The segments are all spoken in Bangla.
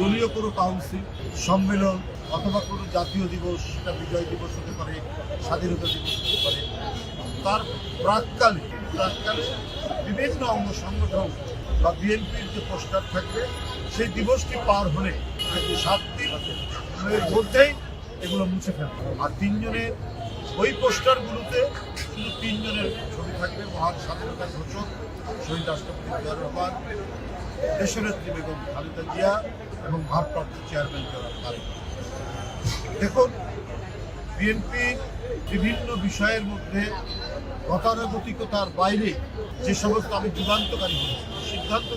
দলীয় কোনো কাউন্সিল সম্মেলন অথবা কোনো জাতীয় দিবস, সেটা বিজয় দিবস হতে পারে, স্বাধীনতা দিবস হতে পারে, তার প্রাককালে প্রাককালে বিভিন্ন অঙ্গ সংগঠন বা বিএনপির যে পোস্টার থাকবে, সেই দিবসটি পার হলে সাত দিনের মধ্যেই এগুলো মুছে ফেলবে আর তিনজনের ওই পোস্টারগুলোতে শুধু তিনজনের ছবি থাকবে, মহান স্বাধীনতা ঘোষক, শহীদ রাষ্ট্রপতি জিয়াউর রহমান, দেশনেত্রী বেগম খালেদা জিয়া এবং ভারপ্রাপ্ত চেয়ারম্যান জনাব তারেক দেখুন, বিএনপি বিভিন্ন বিষয়ের মধ্যে গতানুগতিকতার বাইরে যে সমস্ত আমি যুগান্তকারী সিদ্ধান্ত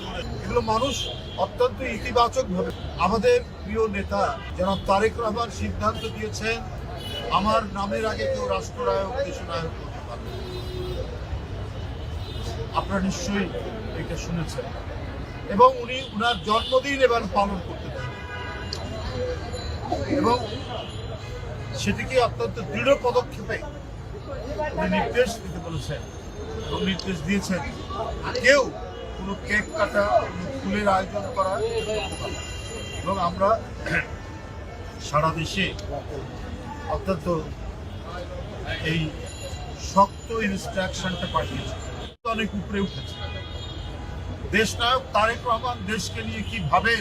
এগুলো মানুষ অত্যন্ত ইতিবাচকভাবে আমাদের প্রিয় নেতা জনাব তারেক রহমান সিদ্ধান্ত দিয়েছেন, আমার নামের আগে কেউ রাষ্ট্রনায়ক, দেশনায়ক হতে পারবে। আপনারা নিশ্চয়ই এটা শুনেছেন। এবং উনি উনার জন্মদিন এবার পালন করতে এবং সেটিকে অত্যন্ত দৃঢ় পদক্ষেপে নির্দেশ দিতে বলেছেন এবং নির্দেশ দিয়েছেন কেউ কোনো কেক কাটা ফুলের আয়োজন করা এবং আমরা সারা দেশে অত্যন্ত এই শক্ত ইনস্ট্রাকশনটা পাঠিয়েছে। অনেক উপরে উঠেছে। দেশ নায়ক তারেক রহমান দেশকে নিয়ে কি ভাবে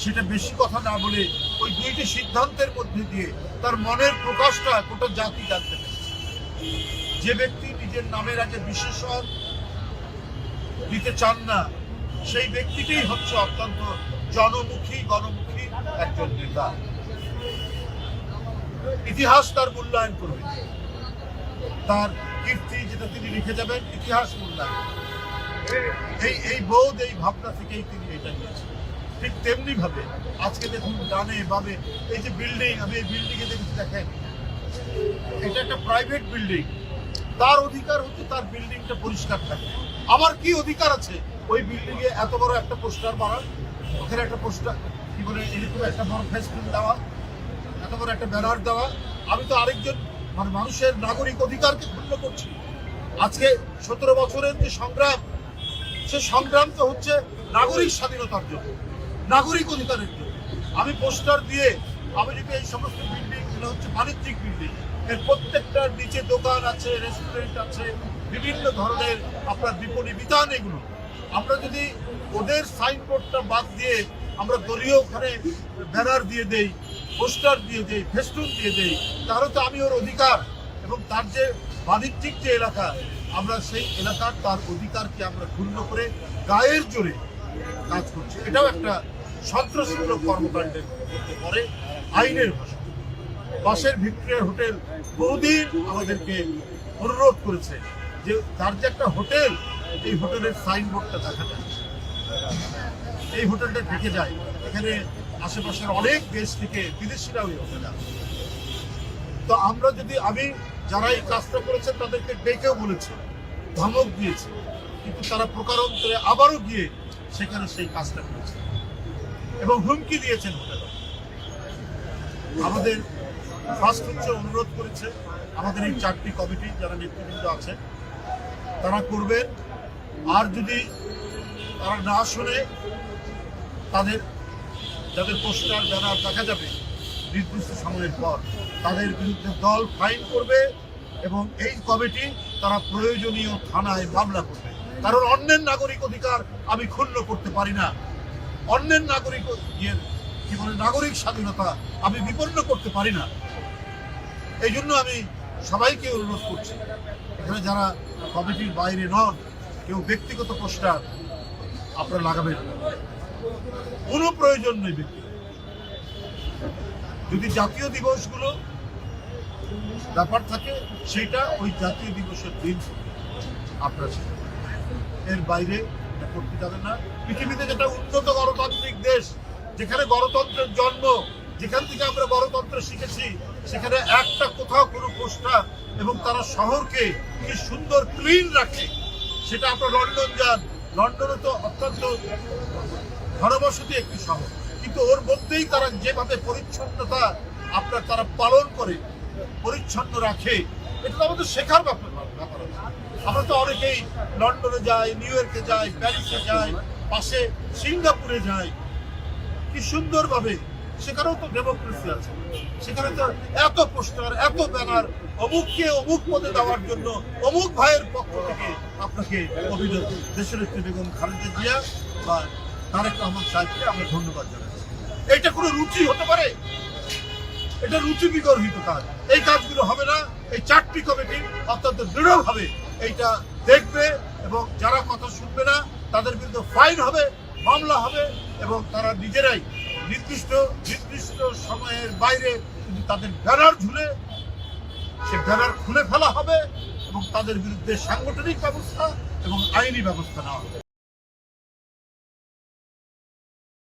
সেটা বেশি কথা না বলে ওই দুইটি সিদ্ধান্তের মধ্যে দিয়ে তার মনের প্রকাশটা গোটা জাতি জানতে যে ব্যক্তি নিজের নামের আগে বিশেষণ দিতে চান না, সেই ব্যক্তিটাই হচ্ছে অত্যন্ত জনমুখী, গণমুখী একজন নেতা। ইতিহাস তার মূল্যায়ন করবে। তার কীর্তি যেটা তিনি লিখে যাবেন, ইতিহাস মূল্যায়ন। এই এই বোধ, এই ভাবনা থেকেই তিনি এটা নিয়েছেন। ঠিক তেমনি ভাবে আজকে দেখুন ডানে, বামে, এই যে বিল্ডিং আমি এই বিল্ডিং এ দেখেছি, দেখেন। এটা একটা প্রাইভেট বিল্ডিং তার অধিকার হচ্ছে তার বিল্ডিংটা পরিষ্কার থাকে। আমার কি অধিকার আছে ওই বিল্ডিং এ এত বড় একটা পোস্টার মারার ওখানে একটা পোস্টার, কি বলে, এরকম একটা বড় ফেসবুক দেওয়া, এত বড় একটা ব্যানার দেওয়া। আমি তো আরেকজন মানে মানুষের নাগরিক অধিকারকে ক্ষুণ্ণ করছি। আজকে সতেরো বছরের যে সংগ্রাম, সে সংগ্রাম তো হচ্ছে নাগরিক স্বাধীনতার জন্য। নাগরিক অধিকারের জন্য আমি পোস্টার দিয়ে আমি যদি এই সমস্ত বিল্ডিংগুলো হচ্ছে বাণিজ্যিক বিল্ডিং এর প্রত্যেকটার নিচে দোকান আছে রেস্টুরেন্ট আছে, বিভিন্ন ধরনের আপনার বিপণী বিধান এগুলো। আমরা যদি ওদের সাইনবোর্ডটা বাদ দিয়ে আমরা দলীয় ওখানে ব্যানার দিয়ে দেই পোস্টার দিয়ে দেই ফেস্টুন দিয়ে দেই, তাহলে তো আমি ওর অধিকার। এবং তার যে বাণিজ্যিক যে এলাকা, আমরা সেই এলাকার তার অধিকারকে আমরা ক্ষুণ্ণ করে গায়ের জোরে কাজ করছি। এটাও একটা সন্ত্রাসমূলক কর্মকাণ্ডের পড়ে আইনের ভাষা বাসের ভিক্টোরিয়া হোটেল বহুদিন আমাদেরকে অনুরোধ করেছে যে তার যে একটা হোটেল, এই হোটেলের সাইনবোর্ডটা দেখা যায়। এই হোটেলটা থেকে যায়। এখানে আশেপাশের অনেক দেশ থেকে বিদেশিরাও এই হোটেলে তো আমরা যদি, আমি যারা এই কাজটা করেছেন তাদেরকে ডেকেও বলেছি, ধমক দিয়েছে। কিন্তু তারা প্রকারান্তরে আবারও গিয়ে সেখানে সেই কাজটা করেছে। এবং হুমকি দিয়েছেন আমাদের ফার্স্ট হচ্ছে অনুরোধ করেছে, আমাদের এই চারটি কমিটি যারা নেতৃবৃন্দ আছে, তারা করবেন। আর যদি তারা না শুনে, তাদের যাদের পোস্টার ব্যানার দেখা যাবে নির্দিষ্ট সময়ের পর, তাদের বিরুদ্ধে দল ফাইন করবে এবং এই কমিটি তারা প্রয়োজনীয় থানায় মামলা করবে। কারণ অন্যের নাগরিক অধিকার আমি ক্ষুণ্ণ করতে পারি না। অন্যের নাগরিক ইয়ে কি বলে, নাগরিক স্বাধীনতা আমি বিপন্ন করতে পারি না। এই জন্য আমি সবাইকে অনুরোধ করছি, এখানে যারা কমিটির বাইরে নন, কেউ ব্যক্তিগত পোস্টার আপনারা লাগাবেন কোনো প্রয়োজন নেই ব্যক্তি যদি জাতীয় দিবসগুলো ব্যাপার থাকে, সেটা ওই জাতীয় দিবসের দিন আপনার এর বাইরে এটা করতে যাবেন না। পৃথিবীতে যেটা উন্নত গণতান্ত্রিক দেশ, যেখানে গণতন্ত্রের জন্ম, যেখান থেকে আমরা গণতন্ত্র শিখেছি, সেখানে একটা কোথাও কোনো পোস্টার এবং তারা শহরকে কি সুন্দর ক্লিন রাখে, সেটা আপনার লন্ডন যান। লন্ডনে তো অত্যন্ত ঘনবসতি একটি শহর। কিন্তু ওর মধ্যেই তারা যেভাবে পরিচ্ছন্নতা আপনার তারা পালন করে, পরিচ্ছন্ন রাখে, এটা তো আমাদের শেখার ব্যাপার। আমরা তো অনেকেই লন্ডনে যাই, নিউ ইয়র্কে যাই, প্যারিসে যাই, পাশে সিঙ্গাপুরে যাই। কি সুন্দরভাবে সেখানেও তো ডেমোক্রেসি আছে। সেখানে তো এত পোস্টার এত ব্যানার অমুককে অমুক পদে দেওয়ার জন্য অমুক ভাইয়ের পক্ষ থেকে আপনাকে অভিনন্দন। দেশের একটি বেগম খালেদা জিয়া বা তারেক রহমান সাহেবকে আমরা ধন্যবাদ জানাচ্ছি। এটা কোনো রুচি হতে পারে? এটা রুচি বিগর্হিত কাজ। এই কাজগুলো হবে না। এই চারটি কমিটি অত্যন্ত দৃঢ়ভাবে এইটা দেখবে এবং যারা কথা শুনবে না, তাদের বিরুদ্ধে ফাইন হবে, মামলা হবে এবং তারা নিজেরাই নির্দিষ্ট নির্দিষ্ট সময়ের বাইরে যদি তাদের ব্যানার ঝুলে, সে ব্যানার খুলে ফেলা হবে এবং তাদের বিরুদ্ধে সাংগঠনিক ব্যবস্থা এবং আইনি ব্যবস্থা নেওয়া হবে।